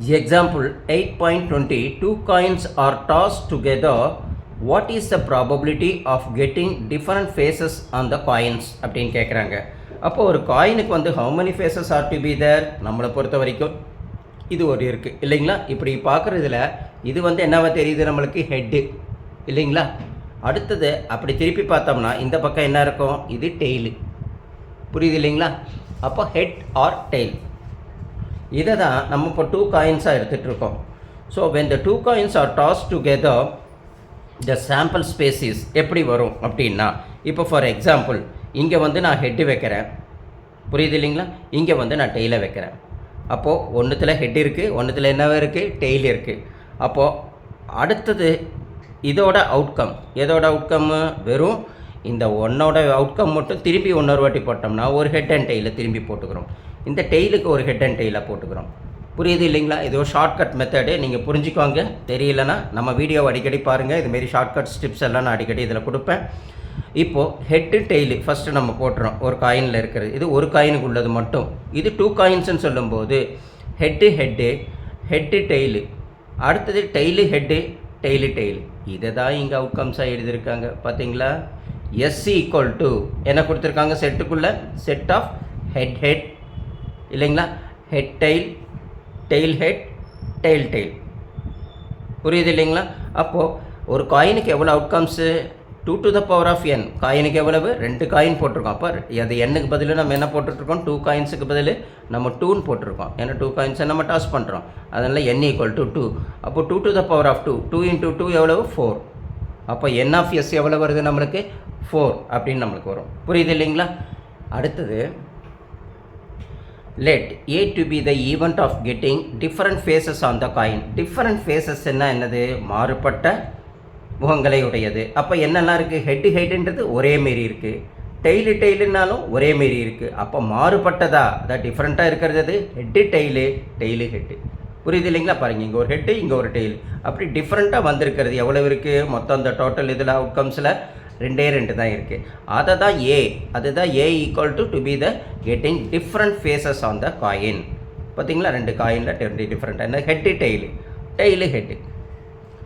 Example 8.20 Two coins are tossed together. What is the probability of getting different faces on the coins? அப்படின்னு கேட்குறாங்க அப்போ ஒரு காயினுக்கு வந்து how many faces are to be there நம்மளை பொறுத்த வரைக்கும் இது ஒரு இருக்குது இல்லைங்களா? இப்படி பார்க்குறதுல இது வந்து என்னவா தெரியுது நம்மளுக்கு? ஹெட்டு இல்லைங்களா? அடுத்தது அப்படி திருப்பி பார்த்தோம்னா இந்த பக்கம் என்ன இருக்கும்? இது டெய்லு புரியுது இல்லைங்களா? அப்போ ஹெட் ஆர் டெய்ல் இதை தான் நம்ம இப்போ டூ காயின்ஸாக எடுத்துகிட்டு இருக்கோம் so when the two coins are toss together the sample spaces எப்படி வரும் அப்படின்னா இப்போ ஃபார் எக்ஸாம்பிள் இங்கே வந்து நான் ஹெட்டு வைக்கிறேன். புரியுது இல்லைங்களா? இங்கே வந்து நான் டெய்லை வைக்கிறேன். அப்போது ஒன்றுத்தில் ஹெட் இருக்குது ஒன்றுத்தில் என்னவா இருக்குது டெய்ல் இருக்குது அப்போது அடுத்தது இதோட அவுட்கம் எதோட அவுட்கம்மு வெறும் இந்த ஒன்னோட அவுட்கம் மட்டும் திருப்பி இன்னொரு வாட்டி போட்டோம்னா ஒரு ஹெட் அண்ட் டெய்லில் திரும்பி போட்டுக்கிறோம். இந்த டெய்லுக்கு ஒரு ஹெட் அண்ட் டெய்லாக போட்டுக்கிறோம். புரியுது இல்லைங்களா? இது ஒரு ஷார்ட்கட் மெத்தடு நீங்கள் புரிஞ்சுக்கோங்க. தெரியலனா நம்ம வீடியோ அடிக்கடி பாருங்கள் இதுமாரி ஷார்ட்கட் ஸ்டிப்ஸ் எல்லாம் நான் அடிக்கடி இதில் கொடுப்பேன். இப்போது ஹெட்டு டெய்லு ஃபஸ்ட்டு நம்ம போட்டுறோம். ஒரு காயினில் இருக்கிறது. இது ஒரு காயினுக்கு உள்ளது மட்டும். இது டூ காயின்ஸ்னு சொல்லும்போது ஹெட்டு ஹெட்டு ஹெட்டு டெய்லு அடுத்தது டெய்லு ஹெட்டு டெய்லு டெய்லு இதை தான் இங்கே அவுட்கம்ஸாக எழுதியிருக்காங்க. பார்த்தீங்களா எஸ் ஈக்குவல் டு என்ன கொடுத்துருக்காங்க? செட்டுக்குள்ளே செட் ஆஃப் ஹெட் ஹெட் இல்லைங்களா? Head tail tail head tail tail புரியுது இல்லைங்களா? அப்போது ஒரு காயினுக்கு எவ்வளோ outcomes two to the power of n காயினுக்கு எவ்வளவு? ரெண்டு காயின் போட்டிருக்கோம். அப்போ அது எண்ணுக்கு பதில் நம்ம என்ன போட்டுட்ருக்கோம் டூ காயின்ஸுக்கு பதில் நம்ம டூன்னு போட்டிருக்கோம். ஏன்னா டூ காயின்ஸை நம்ம டாஸ் பண்ணுறோம் அதனால் என் ஈக்குவல் டு டூ அப்போ two to the power of two two into two எவ்வளவு? ஃபோர் அப்போ என் ஆஃப் எஸ் எவ்வளோ வருது நம்மளுக்கு? ஃபோர் அப்படின்னு நம்மளுக்கு வரும். புரியுது இல்லைங்களா? அடுத்தது let A to be the event of getting different faces on the coin different faces என்ன என்னது? மாறுபட்ட முகங்களை உடையது. அப்போ என்னெல்லாம் இருக்குது ஹெட்டு ஹெட்டுன்றது ஒரே மாரி இருக்குது டெய்லு டெய்லுனாலும் ஒரே மாரி இருக்குது அப்போ மாறுபட்டதா? அதான் டிஃப்ரெண்ட்டாக இருக்கிறது அது. ஹெட்டு டெய்லு டெய்லு ஹெட்டு புரியுது இல்லைங்களா? பாருங்கள் இங்கே ஒரு ஹெட்டு இங்கே ஒரு டெய்ல் அப்படி டிஃப்ரெண்ட்டாக வந்திருக்கிறது எவ்வளோ இருக்குது மொத்தம் இந்த டோட்டல் இதில் அவுட்கம்ஸில் ரெண்டே ரெண்டு தான் இருக்குது அதை தான் ஏ அதுதான் A equal to to be the getting different faces on the coin பார்த்தீங்களா? ரெண்டு காயினில் ரெண்டு டிஃப்ரெண்ட் என்ன ஹெட்டு டெய்லு டெய்லு ஹெட்டு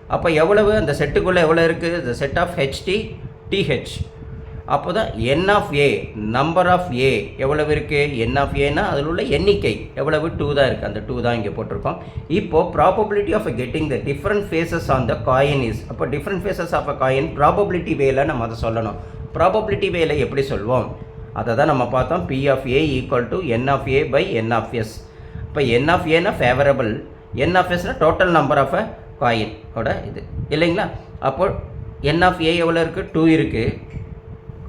அப்போ எவ்வளவு? அந்த செட்டுக்குள்ளே எவ்வளோ இருக்குது the set of H T T H அப்போ தான் n of A number of A எவ்வளவு இருக்குது என் ஆஃப் ஏன்னா அதில் உள்ள எண்ணிக்கை எவ்வளவு? டூ தான் இருக்குது அந்த டூ தான் இங்கே போட்டிருக்கோம். இப்போது probability of getting the different faces on the coin is அப்போ different faces of a coin probability value நம்ம அதை சொல்லணும். ப்ராபபிலிட்டி வேல எப்படி சொல்வோம்? அதை தான் நம்ம பார்த்தோம். P of A equal to n of A by n of S இப்போ என் ஆஃப் ஏனா favourable n of எஸ்னால் total number of a coin ஓட இது. இல்லைங்களா? அப்போ என் ஆஃப் ஏ எவ்வளோ இருக்குது டூ இருக்குது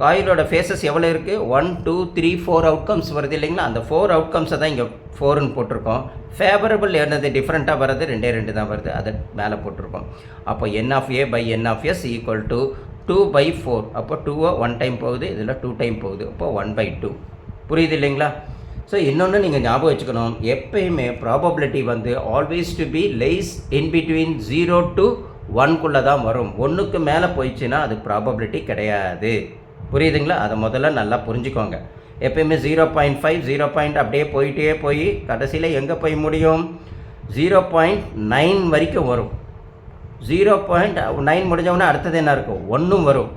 காயிலோட ஃபேஸஸ் எவ்வளோ இருக்குது one two three four outcomes வருது இல்லைங்களா? அந்த ஃபோர் அவுட்கம்ஸை தான் இங்கே ஃபோர்னு போட்டிருக்கோம். ஃபேவரபிள் என்னது? டிஃப்ரெண்ட்டாக வர்றது ரெண்டே ரெண்டு தான் வருது. அதை மேலே போட்டிருக்கோம். அப்போ n of A by n of S equal to two by four அப்போ டூவை ஒன் டைம் போகுது இதில் டூ டைம் போகுது. அப்போ ஒன் பை டூ புரியுது இல்லைங்களா? ஸோ இன்னொன்று நீங்கள் ஞாபகம் வச்சுக்கணும். எப்பயுமே ப்ராபபிலிட்டி வந்து always to be lies in between zero to ஒன்குள்ளே தான் வரும். ஒன்றுக்கு மேலே போயிடுச்சுன்னா அது ப்ராபபிலிட்டி கிடையாது. புரியுதுங்களா? அதை முதல்ல நல்லா புரிஞ்சுக்கோங்க. எப்பயுமே zero point five zero point அப்படியே போயிட்டே போய் கடைசியில் எங்கே போய் முடியும்? ஜீரோ பாயிண்ட் நைன் வரைக்கும் வரும். ஜீரோ பாயிண்ட் நைன் முடிஞ்சவொடனே அடுத்தது என்ன இருக்கும்? ஒன்றும் வரும்.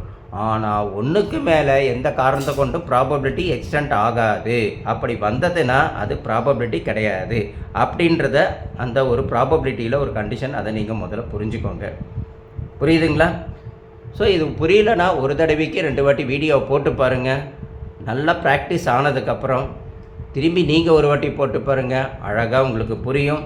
ஆனால் ஒன்றுக்கு மேலே எந்த காரணத்தை கொண்டும் ப்ராபபிலிட்டி எக்ஸ்டெண்ட் ஆகாது. அப்படி வந்ததுன்னா அது ப்ராபபிலிட்டி கிடையாது. அப்படின்றத அந்த ஒரு ப்ராபபிலிட்டியில் ஒரு கண்டிஷன் அதை நீங்கள் முதல்ல புரிஞ்சுக்கோங்க. புரியுதுங்களா? ஸோ இது புரியலனா ஒரு தடவைக்கு ரெண்டு வாட்டி வீடியோ போட்டு பாருங்கள் நல்லா ப்ராக்டிஸ் ஆனதுக்கப்புறம் திரும்பி நீங்கள் ஒரு வாட்டி போட்டு பாருங்கள் அழகாக உங்களுக்கு புரியும்.